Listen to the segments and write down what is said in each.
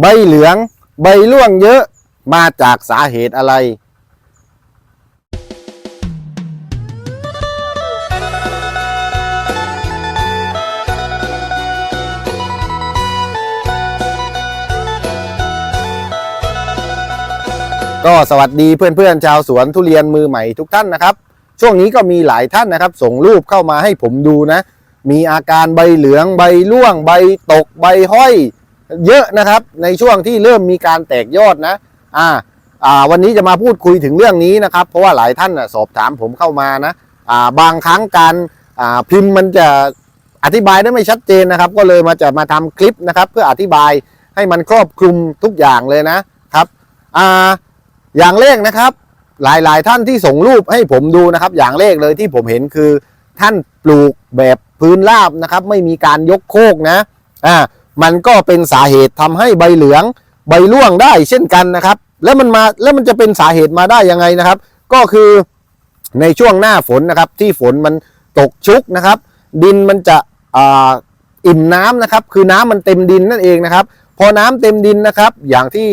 ใบเหลือง ใบร่วงเยอะมาจากสาเหตุอะไร ก็สวัสดีเพื่อนๆชาวสวนทุเรียนมือใหม่ทุกท่านนะครับ ช่วงนี้ก็มีหลายท่านนะครับ ส่งรูปเข้ามาให้ผมดูนะ มีอาการใบเหลืองใบร่วง ใบตกใบห้อย เยอะนะครับในช่วงที่เริ่มมีการแตกยอดนะอ่าอ่าวันนี้จะมาพูดคุยถึงเรื่องนี้นะครับ เพราะว่าหลายท่านสอบถามผมเข้ามานะอ่าบางครั้งการอ่าพิมพ์มันจะอธิบายได้ไม่ชัดเจนนะครับ ก็เลยมาจะมาทำคลิปนะครับ เพื่ออธิบายให้มันครอบคลุมทุกอย่างเลยนะครับอ่าอย่างแรกนะครับ หลายๆท่านที่ส่งรูปให้ผมดูนะครับ อย่างแรกเลยที่ผมเห็นคือท่านปลูกแบบพื้นราบนะครับ ไม่มีการยกโคกนะอ่า มันก็เป็นสาเหตุทำให้ใบเหลืองใบร่วงได้เช่นกันนะครับ แล้วมันมาแล้วมันจะเป็นสาเหตุมาได้ยังไงนะครับ ก็คือในช่วงหน้าฝนนะครับ ที่ฝนมันตกชุกนะครับ ดินมันจะอ่าอิ่มน้ำนะครับ คือน้ำมันเต็มดินนั่นเองนะครับ พอน้ำเต็มดินนะครับ อย่างที่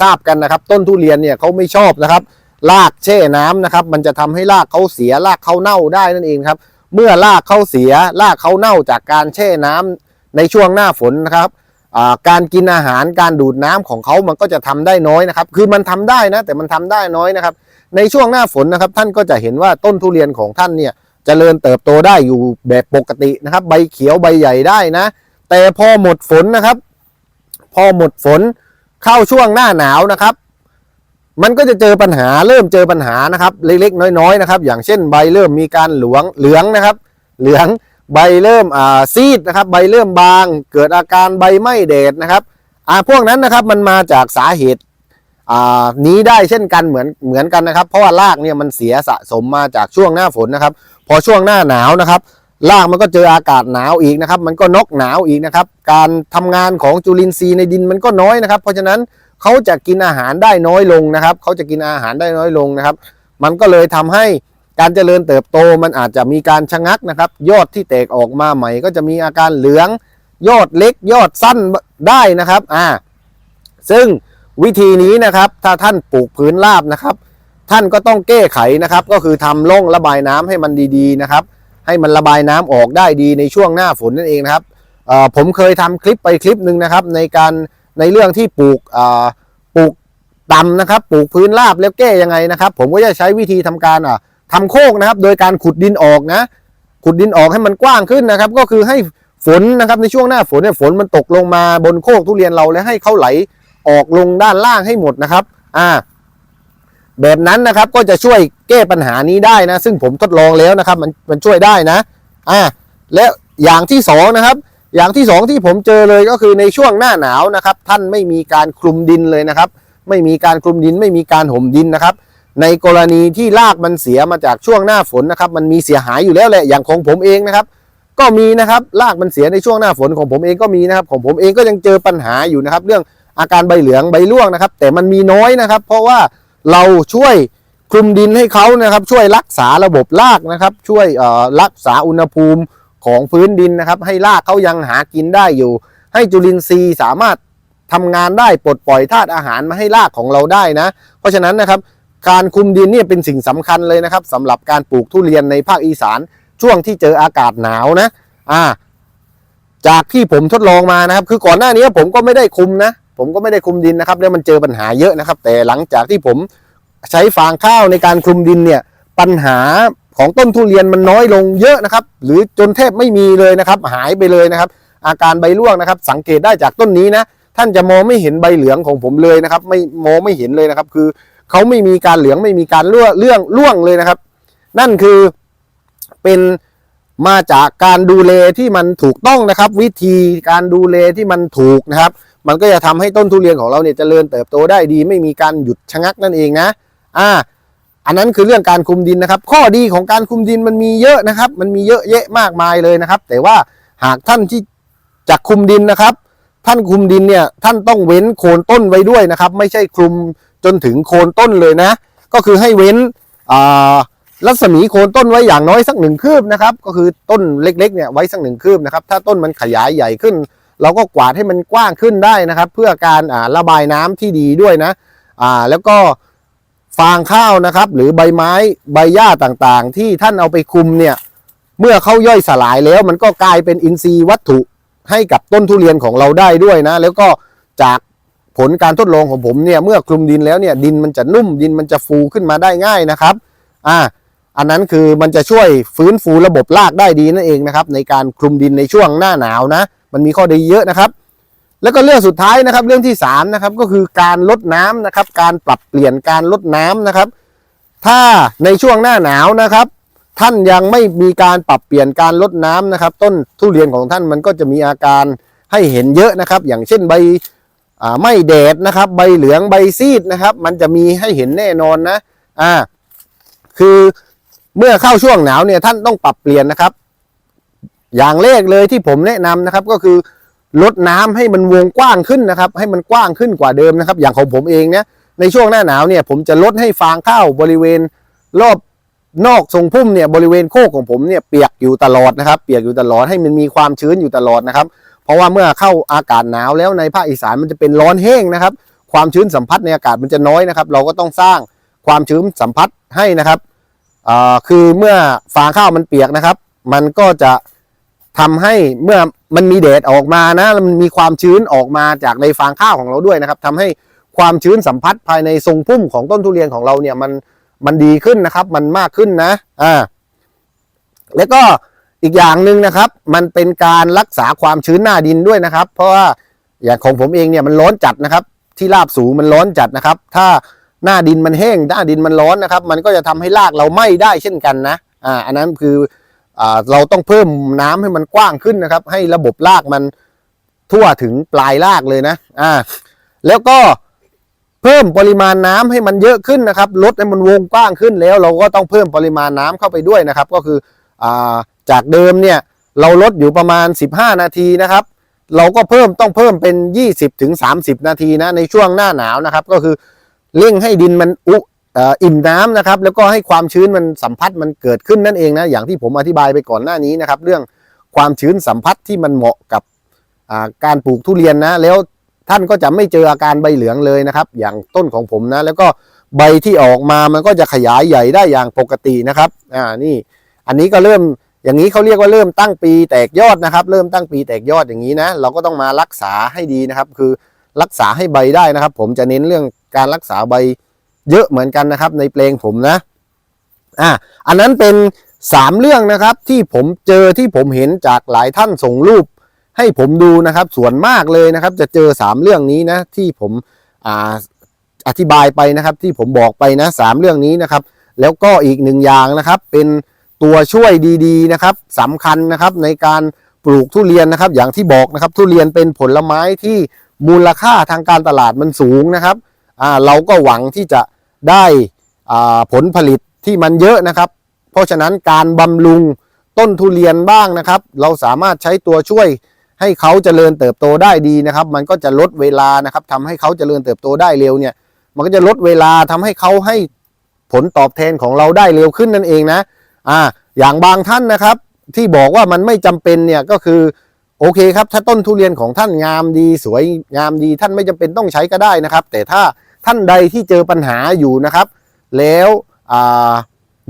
ทราบกันนะครับ ต้นทุเรียนเนี่ยเขาไม่ชอบนะครับรากแช่น้ำนะครับ มันจะทำให้รากเขาเสียรากเขาเน่าได้นั่นเองครับ เมื่อรากเขาเสียรากเขาเน่าจากการแช่น้ำ ในช่วงหน้าฝนนะครับการกินอาหารการดูดน้ำของเขามันก็จะทำได้น้อยนะครับ คือมันทำได้นะแต่มันทำได้น้อยนะครับ ในช่วงหน้าฝนนะครับ ท่านก็จะเห็นว่าต้นทุเรียนของท่านเนี่ยจเจริญเติบโตได้อยู่แบบปกตินะครับ ใบเขียวใบใหญ่ได้นะ แต่พอหมดฝนนะครับ พอหมดฝนเข้าช่วงหน้าหนาวนะครับ มันก็จะเจอปัญหาเริ่มเจอปัญหานะครับ เล็กๆ น้อยๆนะครับ อย่างเช่นใบเริ่มมีการหลวงเหลืองนะครับ เหลือง ใบเริ่มอ่าซีดนะครับ ใบเริ่มบาง เกิดอาการใบไหม้แดดนะครับอ่าพวกนั้นนะครับมันมาจากสาเหตุอ่านี้ได้เช่นกันเหมือนเหมือนกันนะครับ เพราะว่ารากเนี่ยมันเสียสะสมมาจากช่วงหน้าฝนนะครับ พอช่วงหน้าหนาวนะครับรากมันก็เจออากาศหนาวอีกนะครับ มันก็นกหนาวอีกนะครับ การทำงานของจุลินทรีย์ในดินมันก็น้อยนะครับ เพราะฉะนั้นเขาจะกินอาหารได้น้อยลงนะครับเขาจะกินอาหารได้น้อยลงนะครับ มันก็เลยทำให้ การเจริญเติบโตมันอาจจะมีการชะงักนะครับ ยอดที่แตกออกมาใหม่ ก็จะมีอาการเหลือง ยอดเล็ก ยอดสั้นได้นะครับอ่าซึ่งวิธีนี้นะครับ ถ้าท่านปลูกพื้นราบนะครับ ท่านก็ต้องแก้ไขนะครับ ก็คือทำร่องระบายน้ำให้มันดีๆนะครับ ให้มันระบายน้ำออกได้ดีในช่วงหน้าฝนนั่นเองนะครับผมเคยทำคลิปไปคลิปหนึ่งนะครับ ในการในเรื่องที่ปลูกปลูกต่ำนะครับ ปลูกพื้นราบแล้วแก้ยังไงนะครับ ผมก็จะใช้วิธีทำการอะ ทำโคกนะครับ โดยการขุดดินออกนะ ขุดดินออกให้มันกว้างขึ้นนะครับ ก็คือให้ฝนนะครับในช่วงหน้าฝนเนี่ยฝนมันตกลงมาบนโคกทุเรียนเราแล้วให้เขาไหลออกลงด้านล่างให้หมดนะครับ อ่า แบบนั้นนะครับก็จะช่วยแก้ปัญหานี้ได้นะ ซึ่งผมทดลองแล้วนะครับ มันมันช่วยได้นะ อ่า และอย่างที่สองนะครับ อย่างที่สองที่ผมเจอเลยก็คือในช่วงหน้าหนาวนะครับ ท่านไม่มีการคลุมดินเลยนะครับ ไม่มีการคลุมดินไม่มีการห่มดินนะครับ ในกรณีที่รากมันเสียมาจากช่วงหน้าฝนนะครับ มันมีเสียหายอยู่แล้วแหละอย่างของผมเองนะครับ ก็มีนะครับรากมันเสียในช่วงหน้าฝนของผมเองก็มีนะครับ ของผมเองก็ยังเจอปัญหาอยู่นะครับ เรื่องอาการใบเหลืองใบร่วงนะครับ แต่มันมีน้อยนะครับ เพราะว่าเราช่วยคลุมดินให้เขานะครับ ช่วยรักษาระบบรากนะครับ ช่วยรักษาอุณหภูมิของพื้นดินนะครับ ให้รากเขายังหากินได้อยู่ ให้จุลินทรีย์สามารถทำงานได้ปลดปล่อยธาตุอาหารมาให้รากของเราได้นะ เพราะฉะนั้นนะครับ การคุมดินเนี่ยเป็นสิ่งสำคัญเลยนะครับสำหรับการปลูกทุเรียนในภาคอีสานช่วงที่เจออากาศหนาวนะ อ่า จากที่ผมทดลองมานะครับ คือก่อนหน้านี้ผมก็ไม่ได้คุมนะ ผมก็ไม่ได้คุมดินนะครับ แล้วมันเจอปัญหาเยอะนะครับ แต่หลังจากที่ผมใช้ฟางข้าวในการคลุมดินเนี่ยปัญหาของต้นทุเรียนมันน้อยลงเยอะนะครับ หรือจนแทบไม่มีเลยนะครับ หายไปเลยนะครับ อาการใบร่วงนะครับ สังเกตได้จากต้นนี้นะ ท่านจะมองไม่เห็นใบเหลืองของผมเลยนะครับ ไม่มองไม่เห็นเลยนะครับ คือ เขาไม่มีการเหลืองไม่มีการร่วเรื่องร่วงเลยนะครับ นั่นคือเป็นมาจากการดูแลที่มันถูกต้องนะครับ วิธีการดูแลที่มันถูกนะครับ มันก็จะทำให้ต้นทุเรียนของเราเนี่ยเจริญเติบโตได้ดี ไม่มีการหยุดชะงักนั่นเองนะอ่าอันนั้นคือเรื่องการคุมดินนะครับ ข้อดีของการคุมดินมันมีเยอะนะครับ มันมีเยอะแยะมากมายเลยนะครับ แต่ว่าหากท่านที่จะคุมดินนะครับ ท่านคุมดินเนี่ยท่านต้องเว้นโคนต้นไว้ด้วยนะครับ ไม่ใช่คลุม จนถึงโคนต้นเลยนะ ก็คือให้เว้นรัศมีโคนต้นไว้อย่างน้อยสักหนึ่งคืบนะครับ ก็คือต้นเล็กๆเนี่ยไว้สักหนึ่งคืบนะครับ ถ้าต้นมันขยายใหญ่ขึ้น เราก็กวาดให้มันกว้างขึ้นได้นะครับ เพื่อการระบายน้ำที่ดีด้วยนะแล้วก็ฟางข้าวนะครับ หรือใบไม้ใบหญ้าต่างๆ ที่ท่านเอาไปคุมเนี่ยเมื่อเขาย่อยสลายแล้ว มันก็กลายเป็นอินทรีย์วัตถุให้กับต้นทุเรียนของเราได้ด้วยนะ แล้วก็จาก ผลการทดลองของผมเนี่ยเมื่อคลุมดินแล้วเนี่ยดินมันจะนุ่มดินมันจะฟูขึ้นมาได้ง่ายนะครับอ่าอันนั้นคือมันจะช่วยฟื้นฟูระบบรากได้ดีนั่นเองนะครับ ในการคลุมดินในช่วงหน้าหนาวนะ มันมีข้อดีเยอะนะครับ แล้วก็เรื่องสุดท้ายนะครับเรื่องที่สามนะครับก็คือการลดน้ำนะครับ การปรับเปลี่ยนการลดน้ำนะครับ ถ้าในช่วงหน้าหนาวนะครับ ท่านยังไม่มีการปรับเปลี่ยนการลดน้ำนะครับ ต้นทุเรียนของท่านมันก็จะมีอาการให้เห็นเยอะนะครับ อย่างเช่นใบ ไม่แดดนะครับ ใบเหลืองใบซีดนะครับ มันจะมีให้เห็นแน่นอนนะอ่าคือเมื่อเข้าช่วงหนาวเนี่ยท่านต้องปรับเปลี่ยนนะครับ อย่างแรกเลยที่ผมแนะนำนะครับก็คือลดน้ำให้มันวงกว้างขึ้นนะครับ ให้มันกว้างขึ้นกว่าเดิมนะครับ อย่างของผมเองเนี่ยในช่วงหน้าหนาวเนี่ยผมจะลดให้ฟางข้าวบริเวณรอบนอกทรงพุ่มเนี่ยบริเวณโคกของผมเนี่ยเปียกอยู่ตลอดนะครับ เปียกอยู่ตลอดให้มันมีความชื้นอยู่ตลอดนะครับ เพราะว่าเมื่อเข้าอากาศหนาวแล้วในภาคอีสานมันจะเป็นร้อนแห้งนะครับ ความชื้นสัมผัสในอากาศมันจะน้อยนะครับ เราก็ต้องสร้างความชื้นสัมผัสให้นะครับคือเมื่อฟางข้าวมันเปียกนะครับ มันก็จะทำให้เมื่อมันมีแดดออกมานะมันมีความชื้นออกมาจากในฟางข้าวของเราด้วยนะครับทำให้ความชื้นสัมผัสภายในทรงพุ่มของต้นทุเรียนของเราเนี่ยมันมันดีขึ้นนะครับ มันมากขึ้นนะอ่าแล้วก็ อีกอย่างหนึ่งนะครับ มันเป็นการรักษาความชื้นหน้าดินด้วยนะครับ เพราะว่าอย่างของผมเองเนี่ยมันร้อนจัดนะครับ ที่ราบสูงมันร้อนจัดนะครับ ถ้าหน้าดินมันแห้งหน้าดินมันร้อนนะครับ มันก็จะทำให้รากเราไหม้ได้เช่นกันนะอ่าอันนั้นคืออ่าเราต้องเพิ่มน้ำให้มันกว้างขึ้นนะครับ ให้ระบบรากมันทั่วถึงปลายรากเลยนะอ่าแล้วก็เพิ่มปริมาณน้ำให้มันเยอะขึ้นนะครับลดให้มันวงกว้างขึ้นแล้ว เราก็ต้องเพิ่มปริมาณน้ำเข้าไปด้วยนะครับ ก็คืออ่า จากเดิมเนี่ยเราลดอยู่ประมาณ 15 นาทีนะครับ เราก็เพิ่มต้องเพิ่มเป็น 20ถึง30นาทีนะในช่วงหน้าหนาวนะครับ ก็คือเร่งให้ดินมันอุอิ่มน้ำนะครับ แล้วก็ให้ความชื้นมันสัมผัสมันเกิดขึ้นนั่นเองนะอย่างที่ผมอธิบายไปก่อนหน้านี้นะครับ เรื่องความชื้นสัมผัสที่มันเหมาะกับการปลูกทุเรียนนะ แล้วท่านก็จะไม่เจออาการใบเหลืองเลยนะครับ อย่างต้นของผมนะ แล้วก็ใบที่ออกมามันก็จะขยายใหญ่ได้อย่างปกตินะครับอ่านี่อันนี้ก็เริ่ม อย่างนี้เขาเรียกว่าเริ่มตั้งปีแตกยอดนะครับ เริ่มตั้งปีแตกยอดอย่างนี้นะ เราก็ต้องมารักษาให้ดีนะครับ คือรักษาให้ใบได้นะครับ ผมจะเน้นเรื่องการรักษาใบเยอะเหมือนกันนะครับ ในเพลงผมนะอ่าอันนั้นเป็นสามเรื่องนะครับที่ผมเจอที่ผมเห็นจากหลายท่านส่งรูป ให้ผมดูนะครับส่วนมากเลยนะครับ จะเจอสามเรื่องนี้นะที่ผมอ่าอธิบายไปนะครับ ที่ผมบอกไปนะสามเรื่องนี้นะครับ แล้วก็อีกหนึ่งอย่างนะครับเป็น ตัวช่วยดีๆนะครับสำคัญนะครับในการปลูกทุเรียนนะครับ อย่างที่บอกนะครับทุเรียนเป็นผลไม้ที่มูลค่าทางการตลาดมันสูงนะครับเราก็หวังที่จะได้ผลผลิตที่มันเยอะนะครับ เพราะฉะนั้นการบำรุงต้นทุเรียนบ้างนะครับ เราสามารถใช้ตัวช่วยให้เขาเจริญเติบโตได้ดีนะครับ มันก็จะลดเวลานะครับทำให้เขาเจริญเติบโตได้เร็วเนี่ย มันก็จะลดเวลาทำให้เขาให้ผลตอบแทนของเราได้เร็วขึ้นนั่นเองนะ อ่าอย่างบางท่านนะครับ ที่บอกว่ามันไม่จำเป็นเนี่ยก็คือโอเคครับ ถ้าต้นทุเรียนของท่านงามดีสวยงามดีท่านไม่จำเป็นต้องใช้ก็ได้นะครับ แต่ถ้าท่านใดที่เจอปัญหาอยู่นะครับ แล้วอ่า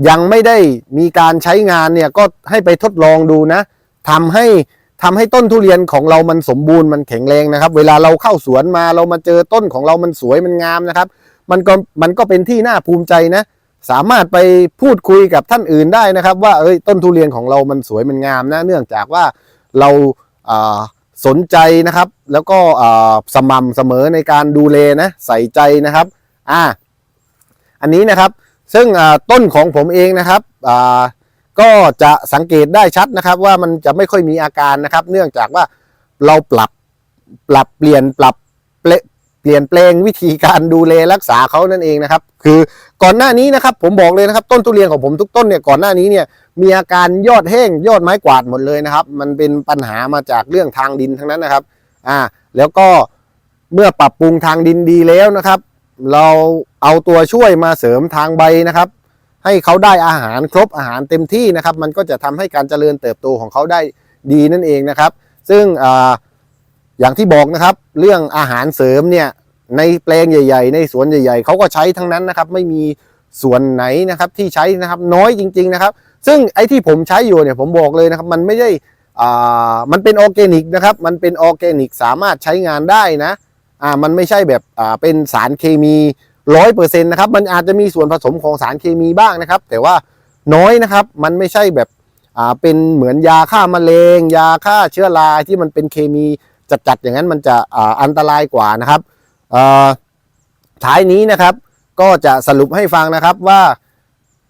ยังไม่ได้มีการใช้งานเนี่ยก็ให้ไปทดลองดูนะทำให้ทำให้ต้นทุเรียนของเรามันสมบูรณ์มันแข็งแรงนะครับ เวลาเราเข้าสวนมาเรามาเจอต้นของเรามันสวยมันงามนะครับ มันก็มันก็เป็นที่น่าภูมิใจนะ สามารถไปพูดคุยกับท่านอื่นได้นะครับ ว่าเอ้ยต้นทุเรียนของเรามันสวยมันงามนะเนื่องจากว่าเราสนใจนะครับ แล้วก็สม่ำเสมอในการดูแลนะใส่ใจนะครับอ่าอันนี้นะครับซึ่งต้นของผมเองนะครับก็จะสังเกตได้ชัดนะครับ ว่ามันจะไม่ค่อยมีอาการนะครับ เนื่องจากว่าเราปรับปรับเปลี่ยนปรับเปลเปลี่ยนแปลงวิธีการดูแลรักษาเขานั่นเองนะครับ คือ ก่อนหน้านี้นะครับผมบอกเลยนะครับต้นทุเรียนของผมทุกต้นเนี่ยก่อนหน้านี้เนี่ยมีอาการยอดแห้งยอดไม้กวาดหมดเลยนะครับ มันเป็นปัญหามาจากเรื่องทางดินทั้งนั้นนะครับอ่าแล้วก็เมื่อปรับปรุงทางดินดีแล้วนะครับ เราเอาตัวช่วยมาเสริมทางใบนะครับ ให้เขาได้อาหารครบอาหารเต็มที่นะครับ มันก็จะทำให้การเจริญเติบโตของเขาได้ดีนั่นเองนะครับ ซึ่งออย่างที่บอกนะครับ เรื่องอาหารเสริมเนี่ย ในแปลงใหญ่ ๆ ในสวนใหญ่ ๆเขาก็ใช้ทั้งนั้นนะครับ ไม่มีส่วนไหนนะครับที่ใช้นะครับน้อยจริง ๆนะครับ ซึ่งไอ้ที่ผมใช้อยู่เนี่ยผมบอกเลยนะครับ มันไม่ได้อ่ามันเป็นออร์แกนิกนะครับ มันเป็นออร์แกนิกสามารถใช้งานได้นะอ่ามันไม่ใช่แบบอ่าเป็นสารเคมีร้อยเปอร์เซ็นต์นะครับ มันอาจจะมีส่วนผสมของสารเคมีบ้างนะครับ แต่ว่าน้อยนะครับ มันไม่ใช่แบบอ่าเป็นเหมือนยาฆ่าแมลงยาฆ่าเชื้อราที่มันเป็นเคมีจัดๆอย่างนั้นมันจะอ่าอันตรายกว่านะครับ ท้ายนี้นะครับ ก็จะสรุปให้ฟังนะครับว่า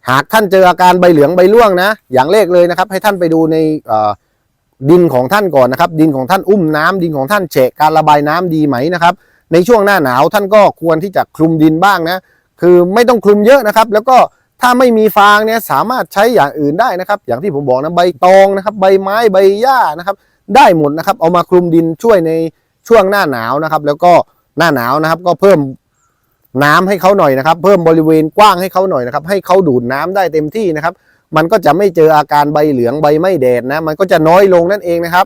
หากท่านเจออาการใบเหลืองใบร่วงนะ อย่างแรกเลยนะครับ ให้ท่านไปดูในดินของท่านก่อนนะครับ ดินของท่านอุ้มน้ำดินของท่านเฉะการระบายน้ำดีไหมนะครับ ในช่วงหน้าหนาวท่านก็ควรที่จะคลุมดินบ้างนะ คือไม่ต้องคลุมเยอะนะครับ แล้วก็ถ้าไม่มีฟางเนี่ยสามารถใช้อย่างอื่นได้นะครับ อย่างที่ผมบอกนะใบตองนะครับ ใบไม้ใบหญ้านะครับ ได้หมดนะครับ เอามาคลุมดินช่วยในช่วงหน้าหนาวนะครับ แล้วก็ หน้าหนาวนะครับ ก็เพิ่มน้ำให้เขาหน่อยนะครับ เพิ่มบริเวณกว้างให้เขาหน่อยนะครับ ให้เขาดูดน้ำได้เต็มที่นะครับ มันก็จะไม่เจออาการใบเหลืองใบไม่แดดนะ มันก็จะน้อยลงนั่นเองนะครับ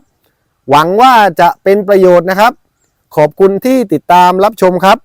หวังว่าจะเป็นประโยชน์นะครับ ขอบคุณที่ติดตามรับชมครับ